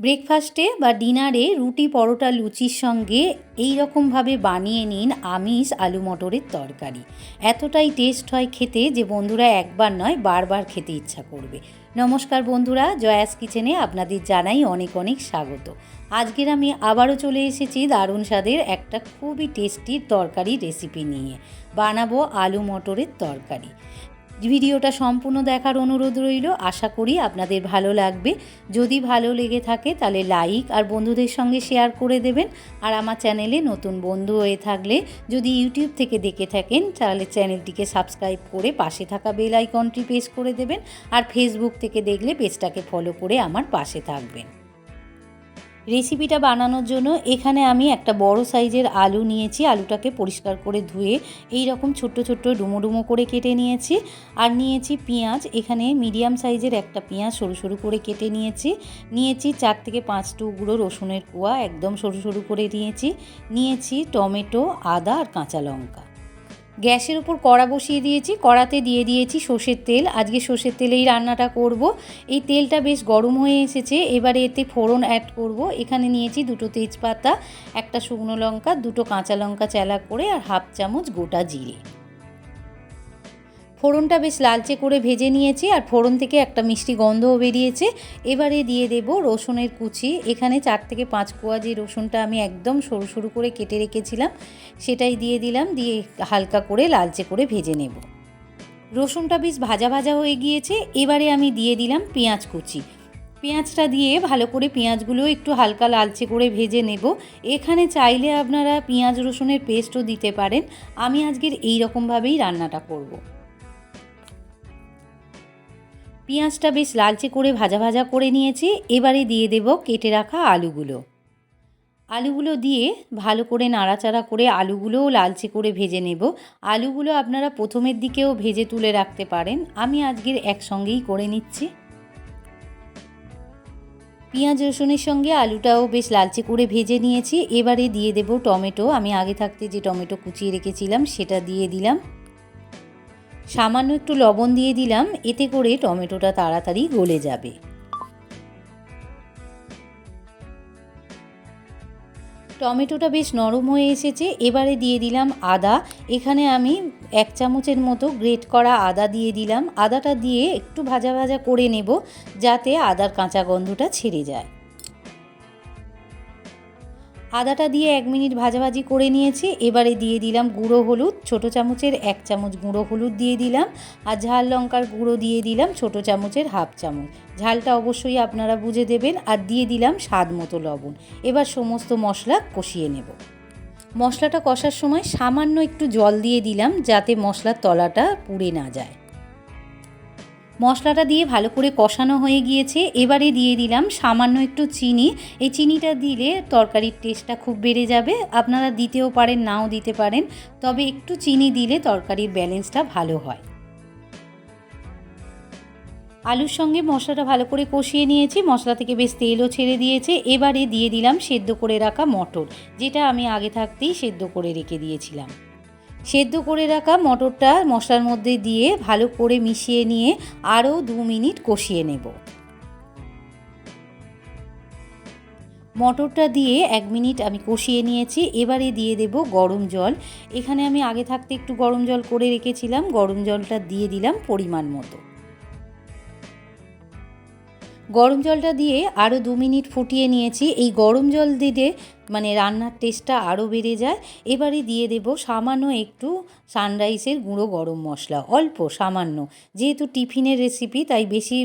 ব্রেকফাস্টে বা ডিনারে রুটি, পরোটা, লুচির সঙ্গে এই রকমভাবে বানিয়ে নিন আমিষ আলু মটরের তরকারি। এতটাই টেস্ট হয় খেতে যে বন্ধুরা একবার নয়, বারবার খেতে ইচ্ছা করবে। নমস্কার বন্ধুরা, জয়াস কিচেনে আপনাদের জানাই অনেক অনেক স্বাগত। আজকের আমি আবারও চলে এসেছি দারুণ স্বাদের একটা খুবই টেস্টি তরকারি রেসিপি নিয়ে। বানাবো আলু মটরের তরকারি। ভিডিওটা সম্পূর্ণ দেখার অনুরোধ রইল। আশা করি আপনাদের ভালো লাগবে। যদি ভালো লেগে থাকে তাহলে লাইক আর বন্ধুদের সঙ্গে শেয়ার করে দেবেন। আর আমার চ্যানেলে নতুন বন্ধু হয়ে থাকলে যদি ইউটিউব থেকে দেখে থাকেন, তাহলে চ্যানেলটিকে সাবস্ক্রাইব করে পাশে থাকা বেল আইকনটি প্রেস করে দেবেন। আর ফেসবুক থেকে দেখলে পেজটাকে ফলো করে আমার পাশে থাকবেন। রেসিপিটা বানানোর জন্য এখানে আমি একটা বড় সাইজের আলু নিয়েছি। আলুটাকে পরিষ্কার করে ধুয়ে এই রকম ছোট্ট ছোট্ট ডুমো ডুমো করে কেটে নিয়েছি। আর নিয়েছি পেঁয়াজ। এখানে মিডিয়াম সাইজের একটা পেঁয়াজ সরু সরু করে কেটে নিয়েছি। নিয়েছি চার থেকে পাঁচ টুকরো রসুনের কুয়া, একদম সরু সরু করে নিয়েছি। নিয়েছি টমেটো, আদা আর কাঁচা লঙ্কা। গ্যাসের উপর কড়া বসিয়ে দিয়েছি, কড়াতে দিয়ে দিয়েছি সর্ষের তেল। আজকে সর্ষের তেলেই রান্নাটা করব। এই তেলটা বেশ গরম হয়ে এসেছে, এবারে এতে ফোড়ন অ্যাড করব। এখানে নিয়েছি দুটো তেজপাতা, একটা শুকনো লঙ্কা, দুটো কাঁচা লঙ্কা চেলা করে, আর হাফ চামচ গোটা জিরে। ফোড়নটা বেশ লালচে করে ভেজে নিয়েছি আর ফোড়ন থেকে একটা মিষ্টি গন্ধও বেরিয়েছে। এবারে দিয়ে দেব রসুনের কুচি। এখানে চার থেকে পাঁচ কোয়া যে রসুনটা আমি একদম সরু সরু করে কেটে রেখেছিলাম, সেটাই দিয়ে দিলাম। দিয়ে হালকা করে লালচে করে ভেজে নেব। রসুনটা বেশ ভাজা ভাজা হয়ে গিয়েছে। এবারে আমি দিয়ে দিলাম পেঁয়াজ কুচি। পেঁয়াজটা দিয়ে ভালো করে পেঁয়াজগুলো একটু হালকা লালচে করে ভেজে নেব। এখানে চাইলে আপনারা পেঁয়াজ রসুনের পেস্টও দিতে পারেন। আমি আজকের এই রকমভাবেই রান্নাটা করব। পেঁয়াজটা বেশ লালচে করে ভাজা ভাজা করে নিয়েছি, এবারে দিয়ে দেব কেটে রাখা আলুগুলো। আলুগুলো দিয়ে ভালো করে নাড়াচাড়া করে আলুগুলোও লালচে করে ভেজে নেব। আলুগুলো আপনারা প্রথমের দিকেও ভেজে তুলে রাখতে পারেন। আমি আজকের একসঙ্গেই করে নিচ্ছি। পেঁয়াজ রসুনের সঙ্গে আলুটাও বেশ লালচে করে ভেজে নিয়েছি। এবারে দিয়ে দেব টমেটো। আমি আগে থাকতে যে টমেটো কুচিয়ে রেখেছিলাম, সেটা দিয়ে দিলাম। সামান্য একটু লবণ দিয়ে দিলাম, এতে করে টমেটোটা তাড়াতাড়ি গলে যাবে। টমেটোটা বেশ নরম হয়ে এসেছে, এবারে দিয়ে দিলাম আদা। এখানে আমি এক চামচের মতো গ্রেট করা আদা দিয়ে দিলাম। আদাটা দিয়ে একটু ভাজা ভাজা করে নেব, যাতে আদার কাঁচা গন্ধটা ছেড়ে যায়। আদাটা দিয়ে এক মিনিট ভাজাভাজি করে নিয়েছি। এবারে দিয়ে দিলাম গুঁড়ো হলুদ, ছোটো চামচের এক চামচ গুঁড়ো হলুদ দিয়ে দিলাম আর ঝাল লঙ্কার গুঁড়ো দিয়ে দিলাম ছোটো চামচের হাফ চামচ। ঝালটা অবশ্যই আপনারা বুঝে দেবেন আর দিয়ে দিলাম স্বাদ মতো লবণ। এবার সমস্ত মশলা কষিয়ে নেব। মশলাটা কষার সময় সামান্য একটু জল দিয়ে দিলাম যাতে মশলার তলাটা পুড়ে না যায়। মশলাটা দিয়ে ভালো করে কষানো হয়ে গিয়েছে। এবারে দিয়ে দিলাম সামান্য একটু চিনি। এই চিনিটা দিলে তরকারির টেস্টটা খুব বেড়ে যাবে। আপনারা দিতেও পারেন, নাও দিতে পারেন। তবে একটু চিনি দিলে তরকারির ব্যালেন্সটা ভালো হয়। আলুর সঙ্গে মশলাটা ভালো করে কষিয়ে নিয়েছি। মশলা থেকে বেশ তেলও ছেড়ে দিয়েছে। এবারে দিয়ে দিলাম সেদ্ধ করে রাখা মটর, যেটা আমি আগে থাকতেই সেদ্ধ করে রেখে দিয়েছিলাম। সেদ্ধ করে রাখা মটরটা মশলার মধ্যে দিয়ে ভালো করে মিশিয়ে নিয়ে আরও দু মিনিট কষিয়ে নেব। মটরটা দিয়ে এক মিনিট আমি কষিয়ে নিয়েছি, এবারে দিয়ে দেব গরম জল। এখানে আমি আগে থাকতে একটু গরম জল করে রেখেছিলাম, গরম জলটা দিয়ে দিলাম পরিমাণ মতো। গরম জলটা দিয়ে আরও দু মিনিট ফুটিয়ে নিয়েছি। এই গরম জল দিলে মানে রান্নার টেস্টটা আরও বেড়ে যায়। এবারে দিয়ে দেব সামান্য একটু সানরাইসের গুঁড়ো গরম মশলা, অল্প সামান্য। যেহেতু টিফিনের রেসিপি তাই বেশি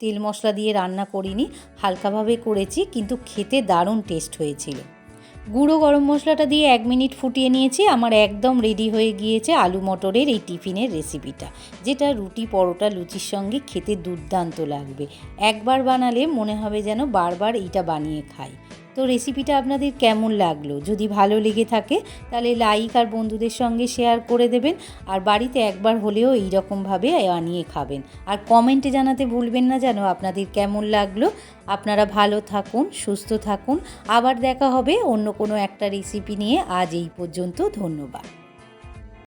তেল মশলা দিয়ে রান্না করিনি, হালকাভাবে করেছি, কিন্তু খেতে দারুণ টেস্ট হয়েছিল। গুঁড়ো গরম মশলাটা দিয়ে এক মিনিট ফুটিয়ে নিয়েছি, আমার একদম রেডি হয়ে গিয়েছে আলু মটরের এই টিফিনের রেসিপিটা যেটা রুটি পরোটা লুচির সঙ্গে খেতে দুর্দান্ত লাগবে। একবার বানালে মনে হবে যেন বারবার এইটা বানিয়ে খাই। তো রেসিপিটা আপনাদের কেমন লাগল? যদি ভালো লেগে থাকে, তাহলে লাইক আর বন্ধুদের সঙ্গে শেয়ার করে দেবেন। আর বাড়িতে একবার হলেও এই রকমভাবে আনিয়ে খাবেন। আর কমেন্টে জানাতে ভুলবেন না যেন আপনাদের কেমন লাগল। আপনারা ভালো থাকুন, সুস্থ থাকুন। আবার দেখা হবে অন্য কোনো একটা রেসিপি নিয়ে। আজ এই পর্যন্ত ধন্যবাদ।